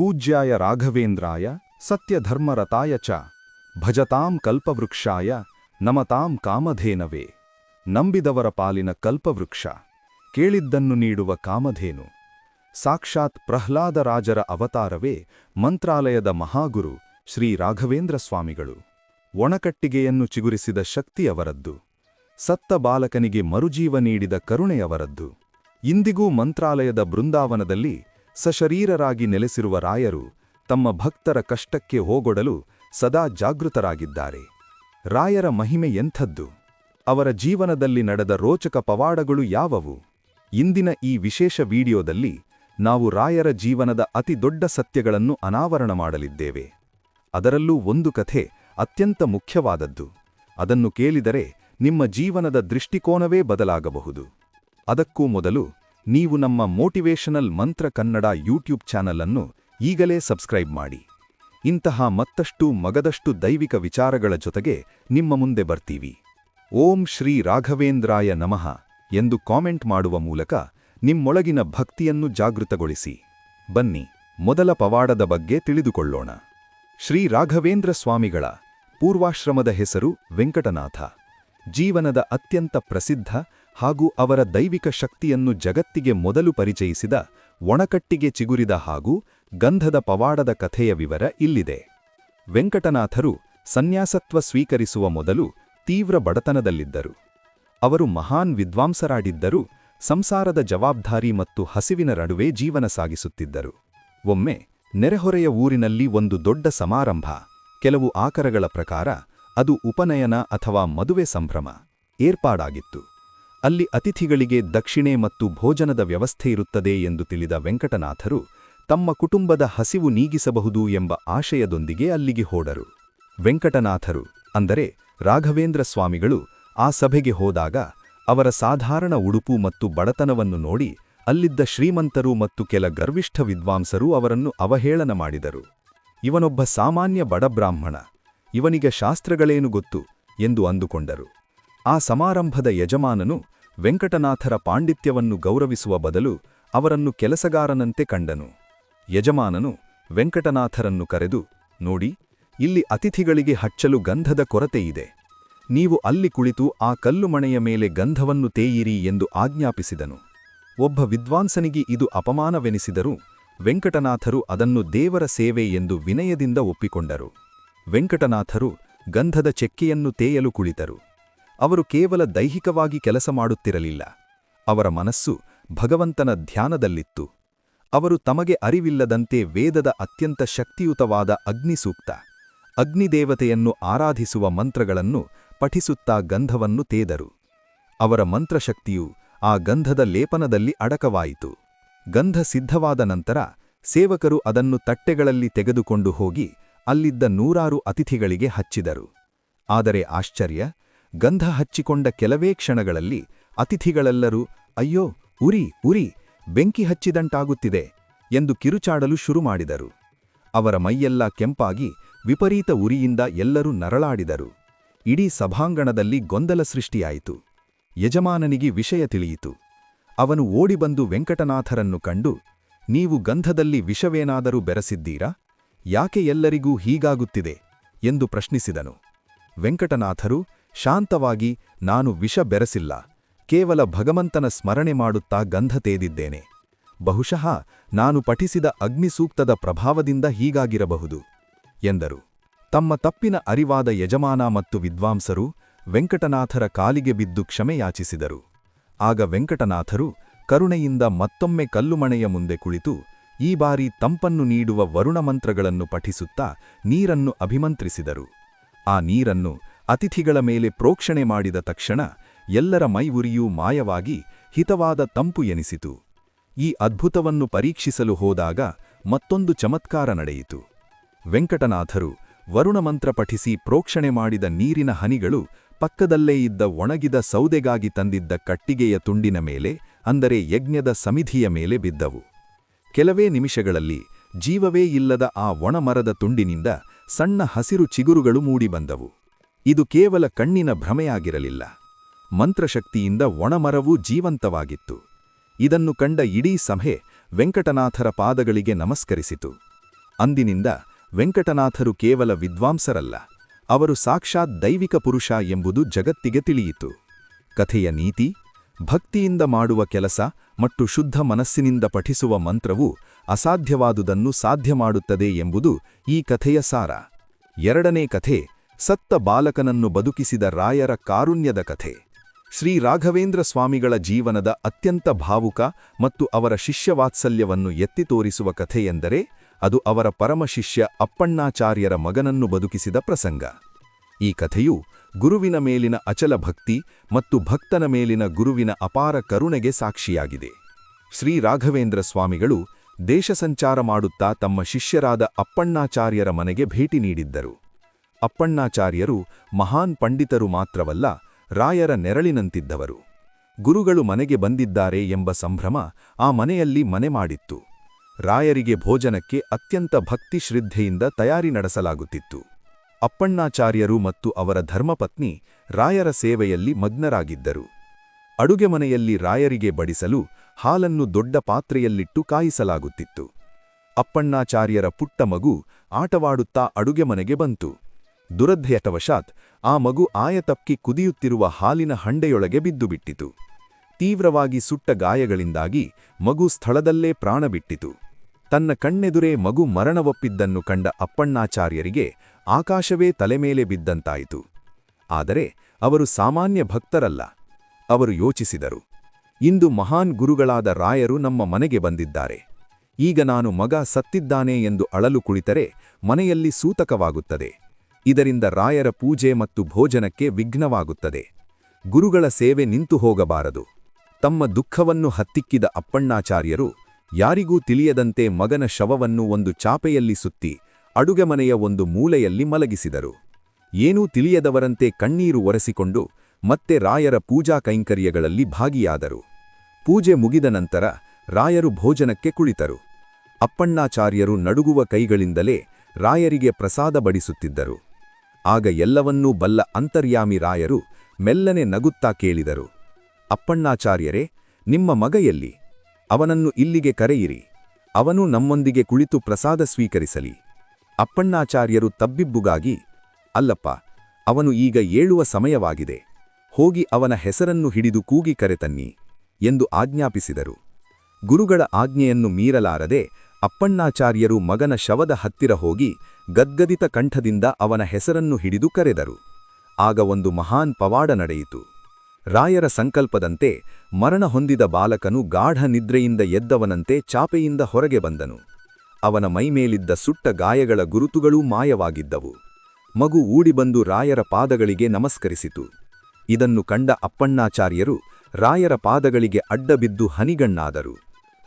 ಪೂಜ್ಯಾಯ ರಾಘವೇಂದ್ರಾಯ ಸತ್ಯಧರ್ಮರತಾಯ ಚ ಭಜತಾಂ ಕಲ್ಪವೃಕ್ಷಾಯ ನಮತಾಂ ಕಾಮಧೇನವೇ. ನಂಬಿದವರ ಪಾಲಿನ ಕಲ್ಪವೃಕ್ಷ, ಕೇಳಿದ್ದನ್ನು ನೀಡುವ ಕಾಮಧೇನು. ಸಾಕ್ಷಾತ್ ಪ್ರಹ್ಲಾದರಾಜರ ಅವತಾರವೇ ಮಂತ್ರಾಲಯದ ಮಹಾಗುರು ಶ್ರೀ ರಾಘವೇಂದ್ರ ಸ್ವಾಮಿಗಳು. ಒಣಕಟ್ಟಿಗೆಯನ್ನು ಚಿಗುರಿಸಿದ ಶಕ್ತಿಯವರದ್ದು ಸತ್ತ ಬಾಲಕನಿಗೆ ಮರುಜೀವ ನೀಡಿದ ಕರುಣೆಯವರದ್ದು ಇಂದಿಗೂ ಮಂತ್ರಾಲಯದ ಬೃಂದಾವನದಲ್ಲಿ ಸಶರೀರರಾಗಿ ನೆಲೆಸಿರುವ ರಾಯರು ತಮ್ಮ ಭಕ್ತರ ಕಷ್ಟಕ್ಕೆ ಹೋಗೊಡಲು ಸದಾ ಜಾಗೃತರಾಗಿದ್ದಾರೆ. ರಾಯರ ಮಹಿಮೆ ಎಂಥದ್ದು? ಅವರ ಜೀವನದಲ್ಲಿ ನಡೆದ ರೋಚಕ ಪವಾಡಗಳು ಯಾವುವು? ಇಂದಿನ ಈ ವಿಶೇಷ ವಿಡಿಯೋದಲ್ಲಿ ನಾವು ರಾಯರ ಜೀವನದ ಅತಿ ದೊಡ್ಡ ಸತ್ಯಗಳನ್ನು ಅನಾವರಣ ಮಾಡಲಿದ್ದೇವೆ. ಅದರಲ್ಲೂ ಒಂದು ಕಥೆ ಅತ್ಯಂತ ಮುಖ್ಯವಾದದ್ದು. ಅದನ್ನು ಕೇಳಿದರೆ ನಿಮ್ಮ ಜೀವನದ ದೃಷ್ಟಿಕೋನವೇ ಬದಲಾಗಬಹುದು. ಅದಕ್ಕೂ ಮೊದಲು ನೀವು ನಮ್ಮ ಮೋಟಿವೇಶನಲ್ ಮಂತ್ರ ಕನ್ನಡ ಯೂಟ್ಯೂಬ್ ಚಾನಲ್ ಅನ್ನು ಈಗಲೇ ಸಬ್ಸ್ಕ್ರೈಬ್ ಮಾಡಿ. ಇಂತಹ ಮತ್ತಷ್ಟು ಮಗದಷ್ಟು ದೈವಿಕ ವಿಚಾರಗಳ ಜೊತೆಗೆ ನಿಮ್ಮ ಮುಂದೆ ಬರ್ತೀವಿ. ಓಂ ಶ್ರೀ ರಾಘವೇಂದ್ರಾಯ ನಮಃ ಎಂದು ಕಾಮೆಂಟ್ ಮಾಡುವ ಮೂಲಕ ನಿಮ್ಮೊಳಗಿನ ಭಕ್ತಿಯನ್ನು ಜಾಗೃತಗೊಳಿಸಿ. ಬನ್ನಿ, ಮೊದಲ ಪವಾಡದ ಬಗ್ಗೆ ತಿಳಿದುಕೊಳ್ಳೋಣ. ಶ್ರೀ ರಾಘವೇಂದ್ರ ಸ್ವಾಮಿಗಳ ಪೂರ್ವಾಶ್ರಮದ ಹೆಸರು ವೆಂಕಟನಾಥ. ಜೀವನದ ಅತ್ಯಂತ ಪ್ರಸಿದ್ಧ ಹಾಗೂ ಅವರ ದೈವಿಕ ಶಕ್ತಿಯನ್ನು ಜಗತ್ತಿಗೆ ಮೊದಲು ಪರಿಚಯಿಸಿದ, ಒಣಕಟ್ಟಿಗೆ ಚಿಗುರಿದ ಹಾಗೂ ಗಂಧದ ಪವಾಡದ ಕಥೆಯ ವಿವರ ಇಲ್ಲಿದೆ. ವೆಂಕಟನಾಥರು ಸನ್ಯಾಸತ್ವ ಸ್ವೀಕರಿಸುವ ಮೊದಲು ತೀವ್ರ ಬಡತನದಲ್ಲಿದ್ದರು. ಅವರು ಮಹಾನ್ ವಿದ್ವಾಂಸರಾಡಿದ್ದರೂ ಸಂಸಾರದ ಜವಾಬ್ದಾರಿ ಮತ್ತು ಹಸಿವಿನ ನಡುವೆ ಜೀವನ ಸಾಗಿಸುತ್ತಿದ್ದರು. ಒಮ್ಮೆ ನೆರೆಹೊರೆಯ ಊರಿನಲ್ಲಿ ಒಂದು ದೊಡ್ಡ ಸಮಾರಂಭ, ಕೆಲವು ಆಕರಗಳ ಪ್ರಕಾರ ಅದು ಉಪನಯನ ಅಥವಾ ಮದುವೆ ಸಂಭ್ರಮ, ಏರ್ಪಾಡಾಗಿತ್ತು. ಅಲ್ಲಿ ಅತಿಥಿಗಳಿಗೆ ದಕ್ಷಿಣೆ ಮತ್ತು ಭೋಜನದ ವ್ಯವಸ್ಥೆ ಇರುತ್ತದೆ ಎಂದು ತಿಳಿದ ವೆಂಕಟನಾಥರು ತಮ್ಮ ಕುಟುಂಬದ ಹಸಿವು ನೀಗಿಸಬಹುದು ಎಂಬ ಆಶಯದೊಂದಿಗೆ ಅಲ್ಲಿಗೆ ಹೋಡರು ವೆಂಕಟನಾಥರು, ಅಂದರೆ ರಾಘವೇಂದ್ರ ಸ್ವಾಮಿಗಳು, ಆ ಸಭೆಗೆ ಹೋದಾಗ ಅವರ ಸಾಧಾರಣ ಉಡುಪು ಮತ್ತು ಬಡತನವನ್ನು ನೋಡಿ ಅಲ್ಲಿದ್ದ ಶ್ರೀಮಂತರು ಮತ್ತು ಕೆಲ ಗರ್ವಿಷ್ಠ ವಿದ್ವಾಂಸರು ಅವರನ್ನು ಅವಹೇಳನ ಮಾಡಿದರು. ಇವನೊಬ್ಬ ಸಾಮಾನ್ಯ ಬಡಬ್ರಾಹ್ಮಣ ಇವನಿಗೆ ಶಾಸ್ತ್ರಗಳೇನು ಗೊತ್ತು? ಎಂದು ಅಂದುಕೊಂಡರು. ಆ ಸಮಾರಂಭದ ಯಜಮಾನನು ವೆಂಕಟನಾಥರ ಪಾಂಡಿತ್ಯವನ್ನು ಗೌರವಿಸುವ ಬದಲು ಅವರನ್ನು ಕೆಲಸಗಾರನಂತೆ ಕಂಡನು. ಯಜಮಾನನು ವೆಂಕಟನಾಥರನ್ನು ಕರೆದು, ನೋಡಿ, ಇಲ್ಲಿ ಅತಿಥಿಗಳಿಗೆ ಹಚ್ಚಲು ಗಂಧದ ಕೊರತೆಯಿದೆ ನೀವು ಅಲ್ಲಿ ಕುಳಿತು ಆ ಕಲ್ಲುಮಣೆಯ ಮೇಲೆ ಗಂಧವನ್ನು ತೇಯಿರಿ ಎಂದು ಆಜ್ಞಾಪಿಸಿದನು. ಒಬ್ಬ ವಿದ್ವಾಂಸನಿಗೆ ಇದು ಅಪಮಾನವೆನಿಸಿದರೂ ವೆಂಕಟನಾಥರು ಅದನ್ನು ದೇವರ ಸೇವೆ ಎಂದು ವಿನಯದಿಂದ ಒಪ್ಪಿಕೊಂಡರು. ವೆಂಕಟನಾಥರು ಗಂಧದ ಚೆಕ್ಕೆಯನ್ನು ತೇಯಲು ಕುಳಿತರು. ಅವರು ಕೇವಲ ದೈಹಿಕವಾಗಿ ಕೆಲಸ ಮಾಡುತ್ತಿರಲಿಲ್ಲ. ಅವರ ಮನಸ್ಸು ಭಗವಂತನ ಧ್ಯಾನದಲ್ಲಿತ್ತು. ಅವರು ತಮಗೆ ಅರಿವಿಲ್ಲದಂತೆ ವೇದದ ಅತ್ಯಂತ ಶಕ್ತಿಯುತವಾದ ಅಗ್ನಿಸೂಕ್ತ ಅಗ್ನಿದೇವತೆಯನ್ನು ಆರಾಧಿಸುವ ಮಂತ್ರಗಳನ್ನು ಪಠಿಸುತ್ತಾ ಗಂಧವನ್ನು ತೇದರು. ಅವರ ಮಂತ್ರಶಕ್ತಿಯು ಆ ಗಂಧದ ಲೇಪನದಲ್ಲಿ ಅಡಕವಾಯಿತು. ಗಂಧ ಸಿದ್ಧವಾದ ನಂತರ ಸೇವಕರು ಅದನ್ನು ತಟ್ಟೆಗಳಲ್ಲಿ ತೆಗೆದುಕೊಂಡು ಹೋಗಿ ಅಲ್ಲಿದ್ದ ನೂರಾರು ಅತಿಥಿಗಳಿಗೆ ಹಚ್ಚಿದರು. ಆದರೆ ಆಶ್ಚರ್ಯ ಗಂಧ ಹಚ್ಚಿಕೊಂಡ ಕೆಲವೇ ಕ್ಷಣಗಳಲ್ಲಿ ಅತಿಥಿಗಳೆಲ್ಲರೂ, ಅಯ್ಯೋ, ಉರಿ ಉರಿ, ಬೆಂಕಿ ಹಚ್ಚಿದಂಟಾಗುತ್ತಿದೆ ಎಂದು ಕಿರುಚಾಡಲು ಶುರುಮಾಡಿದರು ಅವರ ಮೈಯೆಲ್ಲ ಕೆಂಪಾಗಿ ವಿಪರೀತ ಉರಿಯಿಂದ ಎಲ್ಲರೂ ನರಳಾಡಿದರು. ಇಡೀ ಸಭಾಂಗಣದಲ್ಲಿ ಗೊಂದಲ ಸೃಷ್ಟಿಯಾಯಿತು. ಯಜಮಾನನಿಗೆ ವಿಷಯ ತಿಳಿಯಿತು. ಅವನು ಓಡಿಬಂದು ವೆಂಕಟನಾಥರನ್ನು ಕಂಡು, ನೀವು ಗಂಧದಲ್ಲಿ ವಿಷವೇನಾದರೂ ಬೆರೆಸಿದ್ದೀರಾ? ಯಾಕೆ ಎಲ್ಲರಿಗೂ ಹೀಗಾಗುತ್ತಿದೆ? ಎಂದು ಪ್ರಶ್ನಿಸಿದನು. ವೆಂಕಟನಾಥರು ಶಾಂತವಾಗಿ ನಾನು ವಿಷ ಬೆರೆಸಿಲ್ಲ. ಕೇವಲ ಭಗವಂತನ ಸ್ಮರಣೆ ಮಾಡುತ್ತಾ ಗಂಧ ತೇದಿದ್ದೇನೆ. ಬಹುಶಃ ನಾನು ಪಠಿಸಿದ ಅಗ್ನಿಸೂಕ್ತದ ಪ್ರಭಾವದಿಂದ ಹೀಗಾಗಿರಬಹುದು, ಎಂದರು. ತಮ್ಮ ತಪ್ಪಿನ ಅರಿವಾದ ಯಜಮಾನ ಮತ್ತು ವಿದ್ವಾಂಸರು ವೆಂಕಟನಾಥರ ಕಾಲಿಗೆ ಬಿದ್ದು ಕ್ಷಮೆಯಾಚಿಸಿದರು. ಆಗ ವೆಂಕಟನಾಥರು ಕರುಣೆಯಿಂದ ಮತ್ತೊಮ್ಮೆ ಕಲ್ಲುಮಣೆಯ ಮುಂದೆ ಕುಳಿತು ಈ ಬಾರಿ ತಂಪನ್ನು ನೀಡುವ ವರುಣಮಂತ್ರಗಳನ್ನು ಪಠಿಸುತ್ತಾ ನೀರನ್ನು ಅಭಿಮಂತ್ರಿಸಿದರು. ಆ ನೀರನ್ನು ಅತಿಥಿಗಳ ಮೇಲೆ ಪ್ರೋಕ್ಷಣೆ ಮಾಡಿದ ತಕ್ಷಣ ಎಲ್ಲರ ಮೈವುರಿಯೂ ಮಾಯವಾಗಿ ಹಿತವಾದ ತಂಪು ಎನಿಸಿತು. ಈ ಅದ್ಭುತವನ್ನು ಪರೀಕ್ಷಿಸಲು ಹೋದಾಗ ಮತ್ತೊಂದು ಚಮತ್ಕಾರ ನಡೆಯಿತು. ವೆಂಕಟನಾಥರು ವರುಣಮಂತ್ರ ಪಠಿಸಿ ಪ್ರೋಕ್ಷಣೆ ಮಾಡಿದ ನೀರಿನ ಹನಿಗಳು ಪಕ್ಕದಲ್ಲೇ ಇದ್ದ ಒಣಗಿದ ಸೌದೆಗಾಗಿ ತಂದಿದ್ದ ಕಟ್ಟಿಗೆಯ ತುಂಡಿನ ಮೇಲೆ, ಅಂದರೆ ಯಜ್ಞದ ಸಮಿಧಿಯ ಮೇಲೆ ಬಿದ್ದವು. ಕೆಲವೇ ನಿಮಿಷಗಳಲ್ಲಿ ಜೀವವೇ ಇಲ್ಲದ ಆ ಒಣಮರದ ತುಂಡಿನಿಂದ ಸಣ್ಣ ಹಸಿರು ಚಿಗುರುಗಳು ಮೂಡಿಬಂದವು. ಇದು ಕೇವಲ ಕಣ್ಣಿನ ಭ್ರಮೆಯಾಗಿರಲಿಲ್ಲ. ಮಂತ್ರಶಕ್ತಿಯಿಂದ ಒಣಮರವೂ ಜೀವಂತವಾಗಿತ್ತು. ಇದನ್ನು ಕಂಡ ಇಡೀ ಸಭೆ ವೆಂಕಟನಾಥರ ಪಾದಗಳಿಗೆ ನಮಸ್ಕರಿಸಿತು. ಅಂದಿನಿಂದ ವೆಂಕಟನಾಥರು ಕೇವಲ ವಿದ್ವಾಂಸರಲ್ಲ, ಅವರು ಸಾಕ್ಷಾತ್ ದೈವಿಕ ಪುರುಷ ಎಂಬುದು ಜಗತ್ತಿಗೆ ತಿಳಿಯಿತು. ಕಥೆಯ ನೀತಿ, ಭಕ್ತಿಯಿಂದ ಮಾಡುವ ಕೆಲಸ ಮತ್ತು ಶುದ್ಧ ಮನಸ್ಸಿನಿಂದ ಪಠಿಸುವ ಮಂತ್ರವು ಅಸಾಧ್ಯವಾದುದನ್ನು ಸಾಧ್ಯ ಮಾಡುತ್ತದೆ ಎಂಬುದು ಈ ಕಥೆಯ ಸಾರ. ಎರಡನೇ ಕಥೆ ಸತ್ತ ಬಾಲಕನನ್ನು ಬದುಕಿಸಿದ ರಾಯರ ಕಾರುಣ್ಯದ ಕಥೆ. ಶ್ರೀ ರಾಘವೇಂದ್ರ ಸ್ವಾಮಿಗಳ ಜೀವನದ ಅತ್ಯಂತ ಭಾವುಕ ಮತ್ತು ಅವರ ಶಿಷ್ಯವಾತ್ಸಲ್ಯವನ್ನು ಎತ್ತಿ ತೋರಿಸುವ ಕಥೆಯೆಂದರೆ ಅದು ಅವರ ಪರಮಶಿಷ್ಯ ಅಪ್ಪಣ್ಣಾಚಾರ್ಯರ ಮಗನನ್ನು ಬದುಕಿಸಿದ ಪ್ರಸಂಗ. ಈ ಕಥೆಯು ಗುರುವಿನ ಮೇಲಿನ ಅಚಲ ಭಕ್ತಿ ಮತ್ತು ಭಕ್ತನ ಮೇಲಿನ ಗುರುವಿನ ಅಪಾರ ಕರುಣೆಗೆ ಸಾಕ್ಷಿಯಾಗಿದೆ. ಶ್ರೀ ರಾಘವೇಂದ್ರ ಸ್ವಾಮಿಗಳು ದೇಶ ಸಂಚಾರ ಮಾಡುತ್ತಾ ತಮ್ಮ ಶಿಷ್ಯರಾದ ಅಪ್ಪಣ್ಣಾಚಾರ್ಯರ ಮನೆಗೆ ಭೇಟಿ ನೀಡಿದ್ದರು. ಅಪ್ಪಣ್ಣಾಚಾರ್ಯರು ಮಹಾನ್ ಪಂಡಿತರು ಮಾತ್ರವಲ್ಲ, ರಾಯರ ನೆರಳಿನಂತಿದ್ದವರು. ಗುರುಗಳು ಮನೆಗೆ ಬಂದಿದ್ದಾರೆ ಎಂಬ ಸಂಭ್ರಮ ಆ ಮನೆಯಲ್ಲಿ ಮನೆ ಮಾಡಿತ್ತು. ರಾಯರಿಗೆ ಭೋಜನಕ್ಕೆ ಅತ್ಯಂತ ಭಕ್ತಿ ಶ್ರದ್ಧೆಯಿಂದ ತಯಾರಿ ನಡೆಸಲಾಗುತ್ತಿತ್ತು. ಅಪ್ಪಣ್ಣಾಚಾರ್ಯರು ಮತ್ತು ಅವರ ಧರ್ಮಪತ್ನಿ ರಾಯರ ಸೇವೆಯಲ್ಲಿ ಮಗ್ನರಾಗಿದ್ದರು. ಅಡುಗೆ ಮನೆಯಲ್ಲಿ ರಾಯರಿಗೆ ಬಡಿಸಲು ಹಾಲನ್ನು ದೊಡ್ಡ ಪಾತ್ರೆಯಲ್ಲಿಟ್ಟು ಕಾಯಿಸಲಾಗುತ್ತಿತ್ತು. ಅಪ್ಪಣ್ಣಾಚಾರ್ಯರ ಪುಟ್ಟ ಮಗು ಆಟವಾಡುತ್ತಾ ಅಡುಗೆ ಮನೆಗೆ ಬಂತು. ದುರಧ್ಯಟವಶಾತ್ ಆ ಮಗು ಆಯತಪ್ಪಿ ಕುದಿಯುತ್ತಿರುವ ಹಾಲಿನ ಹಂಡೆಯೊಳಗೆ ಬಿದ್ದುಬಿಟ್ಟಿತು. ತೀವ್ರವಾಗಿ ಸುಟ್ಟ ಗಾಯಗಳಿಂದಾಗಿ ಮಗು ಸ್ಥಳದಲ್ಲೇ ಪ್ರಾಣ ಬಿಟ್ಟಿತು ತನ್ನ ಕಣ್ಣೆದುರೇ ಮಗು ಮರಣವೊಪ್ಪಿದ್ದನ್ನು ಕಂಡ ಅಪ್ಪಣ್ಣಾಚಾರ್ಯರಿಗೆ ಆಕಾಶವೇ ತಲೆಮೇಲೆ ಬಿದ್ದಂತಾಯಿತು. ಆದರೆ ಅವರು ಸಾಮಾನ್ಯ ಭಕ್ತರಲ್ಲ. ಅವರು ಯೋಚಿಸಿದರು, ಇಂದು ಮಹಾನ್ ಗುರುಗಳಾದ ರಾಯರು ನಮ್ಮ ಮನೆಗೆ ಬಂದಿದ್ದಾರೆ. ಈಗ ನಾನು ಮಗ ಸತ್ತಿದ್ದಾನೆ ಎಂದು ಅಳಲು ಕುಳಿತರೆ ಮನೆಯಲ್ಲಿ ಸೂತಕವಾಗುತ್ತದೆ. ಇದರಿಂದ ರಾಯರ ಪೂಜೆ ಮತ್ತು ಭೋಜನಕ್ಕೆ ವಿಘ್ನವಾಗುತ್ತದೆ. ಗುರುಗಳ ಸೇವೆ ನಿಂತು ಹೋಗಬಾರದು. ತಮ್ಮ ದುಃಖವನ್ನು ಹತ್ತಿಕ್ಕಿದ ಅಪ್ಪಣ್ಣಾಚಾರ್ಯರು, ಯಾರಿಗೂ ತಿಳಿಯದಂತೆ ಮಗನ ಶವವನ್ನು ಒಂದು ಚಾಪೆಯಲ್ಲಿ ಸುತ್ತಿ, ಅಡುಗೆಮನೆಯ ಒಂದು ಮೂಲೆಯಲ್ಲಿ ಮಲಗಿಸಿದರು. ಏನೂ ತಿಳಿಯದವರಂತೆ ಕಣ್ಣೀರು ಒರೆಸಿಕೊಂಡು ಮತ್ತೆ ರಾಯರ ಪೂಜಾ ಕೈಂಕರ್ಯಗಳಲ್ಲಿ ಭಾಗಿಯಾದರು. ಪೂಜೆ ಮುಗಿದ ನಂತರ ರಾಯರು ಭೋಜನಕ್ಕೆ ಕುಳಿತರು. ಅಪ್ಪಣ್ಣಾಚಾರ್ಯರು ನಡುಗುವ ಕೈಗಳಿಂದಲೇ ರಾಯರಿಗೆ ಪ್ರಸಾದ ಬಡಿಸುತ್ತಿದ್ದರು. ಆಗ ಎಲ್ಲವನ್ನೂ ಬಲ್ಲ ಅಂತರ್ಯಾಮಿ ರಾಯರು ಮೆಲ್ಲನೆ ನಗುತ್ತಾ ಕೇಳಿದರು, ಅಪ್ಪಣ್ಣಾಚಾರ್ಯರೇ, ನಿಮ್ಮ ಮಗ ಎಲ್ಲಿ? ಅವನನ್ನು ಇಲ್ಲಿಗೆ ಕರೆಯಿರಿ, ಅವನು ನಮ್ಮೊಂದಿಗೆ ಕುಳಿತು ಪ್ರಸಾದ ಸ್ವೀಕರಿಸಲಿ. ಅಪ್ಪಣ್ಣಾಚಾರ್ಯರು ತಬ್ಬಿಬ್ಬುಗಾಗಿ, ಅಲ್ಲಪ್ಪ, ಅವನು ಈಗ ಏಳುವ ಸಮಯವಾಗಿದೆ, ಹೋಗಿ ಅವನ ಹೆಸರನ್ನು ಹಿಡಿದು ಕೂಗಿ ಕರೆತನ್ನಿ ಎಂದು ಆಜ್ಞಾಪಿಸಿದರು. ಗುರುಗಳ ಆಜ್ಞೆಯನ್ನು ಮೀರಲಾರದೆ ಅಪ್ಪಣ್ಣಾಚಾರ್ಯರು ಮಗನ ಶವದ ಹತ್ತಿರ ಹೋಗಿ ಗದ್ಗದಿತ ಕಂಠದಿಂದ ಅವನ ಹೆಸರನ್ನು ಹಿಡಿದು ಕರೆದರು. ಆಗ ಒಂದು ಮಹಾನ್ ಪವಾಡ ನಡೆಯಿತು. ರಾಯರ ಸಂಕಲ್ಪದಂತೆ ಮರಣ ಹೊಂದಿದ ಬಾಲಕನು ಗಾಢ ನಿದ್ರೆಯಿಂದ ಎದ್ದವನಂತೆ ಚಾಪೆಯಿಂದ ಹೊರಗೆ ಬಂದನು. ಅವನ ಮೈಮೇಲಿದ್ದ ಸುಟ್ಟ ಗಾಯಗಳ ಗುರುತುಗಳೂ ಮಾಯವಾಗಿದ್ದವು. ಮಗು ಊಡಿಬಂದು ರಾಯರ ಪಾದಗಳಿಗೆ ನಮಸ್ಕರಿಸಿತು. ಇದನ್ನು ಕಂಡ ಅಪ್ಪಣ್ಣಾಚಾರ್ಯರು ರಾಯರ ಪಾದಗಳಿಗೆ ಅಡ್ಡಬಿದ್ದು ಹನಿಗಣ್ಣಾದರು.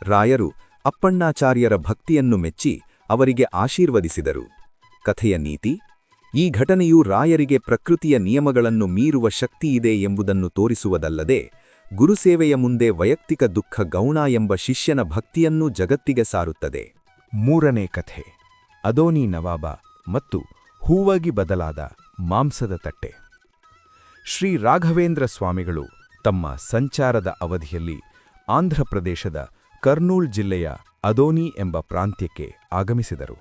ರಾಯರು ಅಪ್ಪಣ್ಣಾಚಾರ್ಯರ ಭಕ್ತಿಯನ್ನು ಮೆಚ್ಚಿ ಅವರಿಗೆ ಆಶೀರ್ವದಿಸಿದರು. ಕಥೆಯ ನೀತಿ, ಈ ಘಟನೆಯು ರಾಯರಿಗೆ ಪ್ರಕೃತಿಯ ನಿಯಮಗಳನ್ನು ಮೀರುವ ಶಕ್ತಿಯಿದೆ ಎಂಬುದನ್ನು ತೋರಿಸುವುದಲ್ಲದೆ ಗುರುಸೇವೆಯ ಮುಂದೆ ವೈಯಕ್ತಿಕ ದುಃಖ ಗೌಣ ಎಂಬ ಶಿಷ್ಯನ ಭಕ್ತಿಯನ್ನೂ ಜಗತ್ತಿಗೆ ಸಾರುತ್ತದೆ. ಮೂರನೇ ಕಥೆ, ಅದೋನಿ ನವಾಬ ಮತ್ತು ಹೂವಾಗಿ ಬದಲಾದ ಮಾಂಸದ ತಟ್ಟೆ. ಶ್ರೀ ರಾಘವೇಂದ್ರ ಸ್ವಾಮಿಗಳು ತಮ್ಮ ಸಂಚಾರದ ಅವಧಿಯಲ್ಲಿ ಆಂಧ್ರಪ್ರದೇಶದ ಕರ್ನೂಲ್ ಜಿಲ್ಲೆಯ ಅದೋನಿ ಎಂಬ ಪ್ರಾಂತ್ಯಕ್ಕೆ ಆಗಮಿಸಿದರು.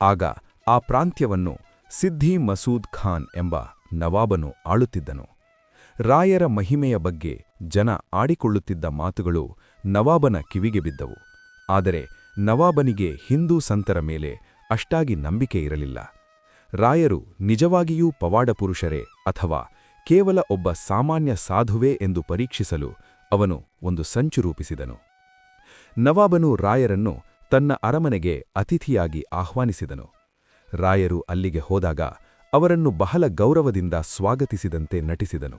ಆಗ ಆ ಪ್ರಾಂತ್ಯವನ್ನು ಸಿದ್ಧಿ ಮಸೂದ್ ಖಾನ್ ಎಂಬ ನವಾಬನು ಆಳುತ್ತಿದ್ದನು. ರಾಯರ ಮಹಿಮೆಯ ಬಗ್ಗೆ ಜನ ಆಡಿಕೊಳ್ಳುತ್ತಿದ್ದ ಮಾತುಗಳು ನವಾಬನ ಕಿವಿಗೆ ಬಿದ್ದವು. ಆದರೆ ನವಾಬನಿಗೆ ಹಿಂದೂ ಸಂತರ ಮೇಲೆ ಅಷ್ಟಾಗಿ ನಂಬಿಕೆ ಇರಲಿಲ್ಲ. ರಾಯರು ನಿಜವಾಗಿಯೂ ಪವಾಡ ಪುರುಷರೇ ಅಥವಾ ಕೇವಲ ಒಬ್ಬ ಸಾಮಾನ್ಯ ಸಾಧುವೇ ಎಂದು ಪರೀಕ್ಷಿಸಲು ಅವನು ಒಂದು ಸಂಚು ರೂಪಿಸಿದನು. ನವಾಬನು ರಾಯರನ್ನು ತನ್ನ ಅರಮನೆಗೆ ಅತಿಥಿಯಾಗಿ ಆಹ್ವಾನಿಸಿದನು. ರಾಯರು ಅಲ್ಲಿಗೆ ಹೋದಾಗ ಅವರನ್ನು ಬಹಳ ಗೌರವದಿಂದ ಸ್ವಾಗತಿಸಿದಂತೆ ನಟಿಸಿದನು.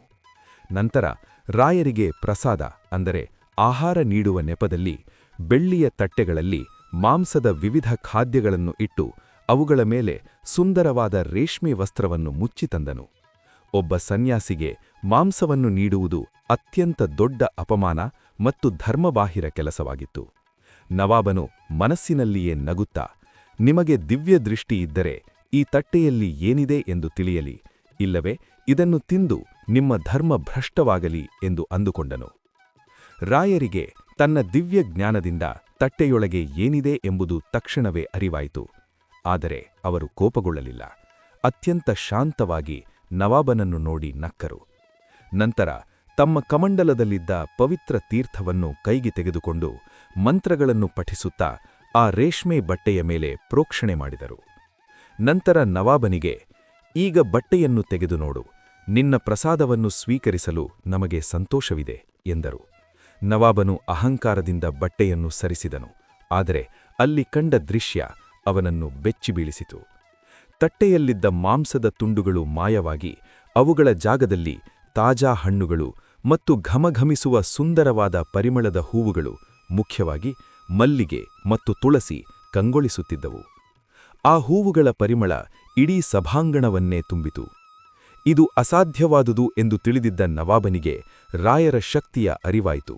ನಂತರ ರಾಯರಿಗೆ ಪ್ರಸಾದ, ಅಂದರೆ ಆಹಾರ ನೀಡುವ ನೆಪದಲ್ಲಿ ಬೆಳ್ಳಿಯ ತಟ್ಟೆಗಳಲ್ಲಿ ಮಾಂಸದ ವಿವಿಧ ಖಾದ್ಯಗಳನ್ನು ಇಟ್ಟು ಅವುಗಳ ಮೇಲೆ ಸುಂದರವಾದ ರೇಷ್ಮೆ ವಸ್ತ್ರವನ್ನು ಮುಚ್ಚಿತಂದನು ಒಬ್ಬ ಸನ್ಯಾಸಿಗೆ ಮಾಂಸವನ್ನು ನೀಡುವುದು ಅತ್ಯಂತ ದೊಡ್ಡ ಅಪಮಾನ ಮತ್ತು ಧರ್ಮಬಾಹಿರ ಕೆಲಸವಾಗಿತ್ತು. ನವಾಬನು ಮನಸ್ಸಿನಲ್ಲಿಯೇ ನಗುತ್ತಾ, ನಿಮಗೆ ದಿವ್ಯ ದೃಷ್ಟಿ ಇದ್ದರೆ ಈ ತಟ್ಟೆಯಲ್ಲಿ ಏನಿದೆ ಎಂದು ತಿಳಿಯಲಿ, ಇಲ್ಲವೇ ಇದನ್ನು ತಿಂದು ನಿಮ್ಮ ಧರ್ಮ ಭ್ರಷ್ಟವಾಗಲಿ ಎಂದು ಅಂದುಕೊಂಡನು. ರಾಯರಿಗೆ ತನ್ನ ದಿವ್ಯ ಜ್ಞಾನದಿಂದ ತಟ್ಟೆಯೊಳಗೆ ಏನಿದೆ ಎಂಬುದು ತಕ್ಷಣವೇ ಅರಿವಾಯಿತು. ಆದರೆ ಅವರು ಕೋಪಗೊಳ್ಳಲಿಲ್ಲ. ಅತ್ಯಂತ ಶಾಂತವಾಗಿ ನವಾಬನನ್ನು ನೋಡಿ ನಕ್ಕರು. ನಂತರ ತಮ್ಮ ಕಮಂಡಲದಲ್ಲಿದ್ದ ಪವಿತ್ರ ತೀರ್ಥವನ್ನು ಕೈಗೆ ತೆಗೆದುಕೊಂಡು ಮಂತ್ರಗಳನ್ನು ಪಠಿಸುತ್ತಾ ಆ ರೇಷ್ಮೆ ಬಟ್ಟೆಯ ಮೇಲೆ ಪ್ರೋಕ್ಷಣೆ ಮಾಡಿದರು. ನಂತರ ನವಾಬನಿಗೆ, ಈಗ ಬಟ್ಟೆಯನ್ನು ತೆಗೆದು ನೋಡು, ನಿನ್ನ ಪ್ರಸಾದವನ್ನು ಸ್ವೀಕರಿಸಲು ನಮಗೆ ಸಂತೋಷವಿದೆ, ಎಂದರು. ನವಾಬನು ಅಹಂಕಾರದಿಂದ ಬಟ್ಟೆಯನ್ನು ಸರಿಸಿದನು, ಆದರೆ ಅಲ್ಲಿ ಕಂಡ ದೃಶ್ಯ ಅವನನ್ನು ಬೆಚ್ಚಿಬೀಳಿಸಿತು ತಟ್ಟೆಯಲ್ಲಿದ್ದ ಮಾಂಸದ ತುಂಡುಗಳು ಮಾಯವಾಗಿ ಅವುಗಳ ಜಾಗದಲ್ಲಿ ತಾಜಾ ಹಣ್ಣುಗಳು ಮತ್ತು ಘಮಘಮಿಸುವ ಸುಂದರವಾದ ಪರಿಮಳದ ಹೂವುಗಳು ಮುಖ್ಯವಾಗಿ ಮಲ್ಲಿಗೆ ಮತ್ತು ತುಳಸಿ ಕಂಗೊಳಿಸುತ್ತಿದ್ದವು. ಆ ಹೂವುಗಳ ಪರಿಮಳ ಇಡೀ ಸಭಾಂಗಣವನ್ನೇ ತುಂಬಿತು. ಇದು ಅಸಾಧ್ಯವಾದುದು ಎಂದು ತಿಳಿದಿದ್ದ ನವಾಬನಿಗೆ ರಾಯರ ಶಕ್ತಿಯ ಅರಿವಾಯಿತು.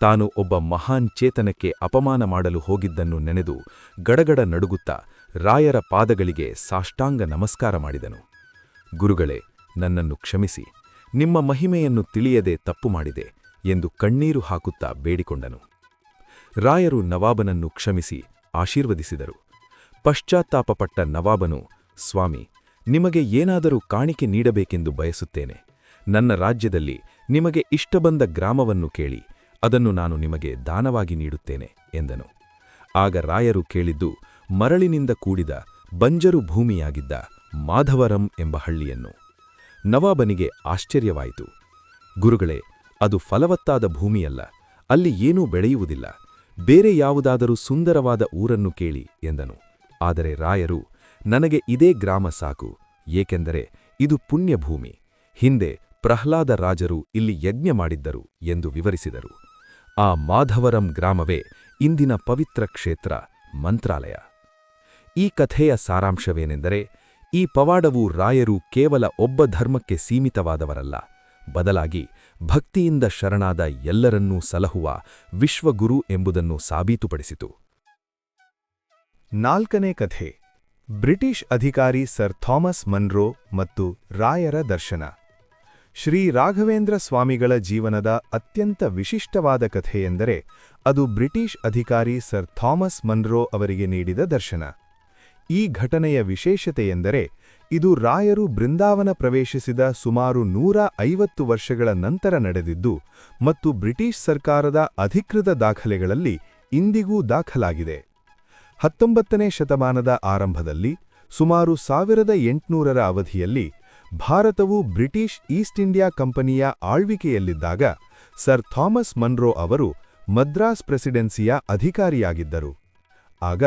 ತಾನು ಒಬ್ಬ ಮಹಾನ್ ಚೇತನಕ್ಕೆ ಅಪಮಾನ ಮಾಡಲು ಹೋಗಿದ್ದನ್ನು ನೆನೆದು ಗಡಗಡ ನಡುಗುತ್ತಾ ರಾಯರ ಪಾದಗಳಿಗೆ ಸಾಷ್ಟಾಂಗ ನಮಸ್ಕಾರ ಮಾಡಿದನು. ಗುರುಗಳೇ, ನನ್ನನ್ನು ಕ್ಷಮಿಸಿ. ನಿಮ್ಮ ಮಹಿಮೆಯನ್ನು ತಿಳಿಯದೆ ತಪ್ಪು ಮಾಡಿದೆ ಎಂದು ಕಣ್ಣೀರು ಹಾಕುತ್ತಾ ಬೇಡಿಕೊಂಡನು. ರಾಯರು ನವಾಬನನ್ನು ಕ್ಷಮಿಸಿ ಆಶೀರ್ವದಿಸಿದರು. ಪಶ್ಚಾತ್ತಾಪಪಟ್ಟ ನವಾಬನು, ಸ್ವಾಮಿ, ನಿಮಗೆ ಏನಾದರೂ ಕಾಣಿಕೆ ನೀಡಬೇಕೆಂದು ಬಯಸುತ್ತೇನೆ. ನನ್ನ ರಾಜ್ಯದಲ್ಲಿ ನಿಮಗೆ ಇಷ್ಟಬಂದ ಗ್ರಾಮವನ್ನು ಕೇಳಿ, ಅದನ್ನು ನಾನು ನಿಮಗೆ ದಾನವಾಗಿ ನೀಡುತ್ತೇನೆ, ಎಂದನು. ಆಗ ರಾಯರು ಕೇಳಿದ್ದು, ಮರಳಿನಿಂದ ಕೂಡಿದ ಬಂಜರು ಭೂಮಿಯಾಗಿದ್ದ ಮಾಧವರಂ ಎಂಬ ಹಳ್ಳಿಯನ್ನು. ನವಾಬನಿಗೆ ಆಶ್ಚರ್ಯವಾಯಿತು. ಗುರುಗಳೇ, ಅದು ಫಲವತ್ತಾದ ಭೂಮಿಯಲ್ಲ, ಅಲ್ಲಿ ಏನೂ ಬೆಳೆಯುವುದಿಲ್ಲ, ಬೇರೆ ಯಾವುದಾದರೂ ಸುಂದರವಾದ ಊರನ್ನು ಕೇಳಿ ಎಂದನು. ಆದರೆ ರಾಯರು, ನನಗೆ ಇದೇ ಗ್ರಾಮ ಸಾಕು, ಏಕೆಂದರೆ ಇದು ಪುಣ್ಯಭೂಮಿ, ಹಿಂದೆ ಪ್ರಹ್ಲಾದ ರಾಜರು ಇಲ್ಲಿ ಯಜ್ಞ ಮಾಡಿದ್ದರು ಎಂದು ವಿವರಿಸಿದರು. ಆ ಮಾಧವರಂ ಗ್ರಾಮವೇ ಇಂದಿನ ಪವಿತ್ರ ಕ್ಷೇತ್ರ, ಮಂತ್ರಾಲಯ. ಈ ಕಥೆಯ ಸಾರಾಂಶವೇನೆಂದರೆ ಈ ಪವಾಡವು ರಾಯರು ಕೇವಲ ಒಬ್ಬ ಧರ್ಮಕ್ಕೆ ಸೀಮಿತವಾದವರಲ್ಲ, ಬದಲಾಗಿ ಭಕ್ತಿಯಿಂದ ಶರಣಾದ ಎಲ್ಲರನ್ನೂ ಸಲಹುವ ವಿಶ್ವಗುರು ಎಂಬುದನ್ನು ಸಾಬೀತುಪಡಿಸಿತು. ನಾಲ್ಕನೇ ಕಥೆ, ಬ್ರಿಟಿಷ್ ಅಧಿಕಾರಿ ಸರ್ ಥಾಮಸ್ ಮನ್ರೋ ಮತ್ತು ರಾಯರ ದರ್ಶನ. ಶ್ರೀ ರಾಘವೇಂದ್ರ ಸ್ವಾಮಿಗಳ ಜೀವನದ ಅತ್ಯಂತ ವಿಶಿಷ್ಟವಾದ ಕಥೆಯೆಂದರೆ ಅದು ಬ್ರಿಟಿಷ್ ಅಧಿಕಾರಿ ಸರ್ ಥಾಮಸ್ ಮನ್ರೋ ಅವರಿಗೆ ನೀಡಿದ ದರ್ಶನ. ಈ ಘಟನೆಯ ವಿಶೇಷತೆಯೆಂದರೆ, ಇದು ರಾಯರು ಬೃಂದಾವನ ಪ್ರವೇಶಿಸಿದ ಸುಮಾರು ನೂರ ಐವತ್ತು ವರ್ಷಗಳ ನಂತರ ನಡೆದಿದ್ದು ಮತ್ತು ಬ್ರಿಟಿಷ್ ಸರ್ಕಾರದ ಅಧಿಕೃತ ದಾಖಲೆಗಳಲ್ಲಿ ಇಂದಿಗೂ ದಾಖಲಾಗಿದೆ. ಹತ್ತೊಂಬತ್ತನೇ ಶತಮಾನದ ಆರಂಭದಲ್ಲಿ, ಸುಮಾರು ಸಾವಿರದ ಎಂಟುನೂರರ ಅವಧಿಯಲ್ಲಿ, ಭಾರತವು ಬ್ರಿಟಿಷ್ ಈಸ್ಟ್ ಇಂಡಿಯಾ ಕಂಪನಿಯ ಆಳ್ವಿಕೆಯಲ್ಲಿದ್ದಾಗ, ಸರ್ ಥಾಮಸ್ ಮನ್ರೋ ಅವರು ಮದ್ರಾಸ್ ಪ್ರೆಸಿಡೆನ್ಸಿಯ ಅಧಿಕಾರಿಯಾಗಿದ್ದರು. ಆಗ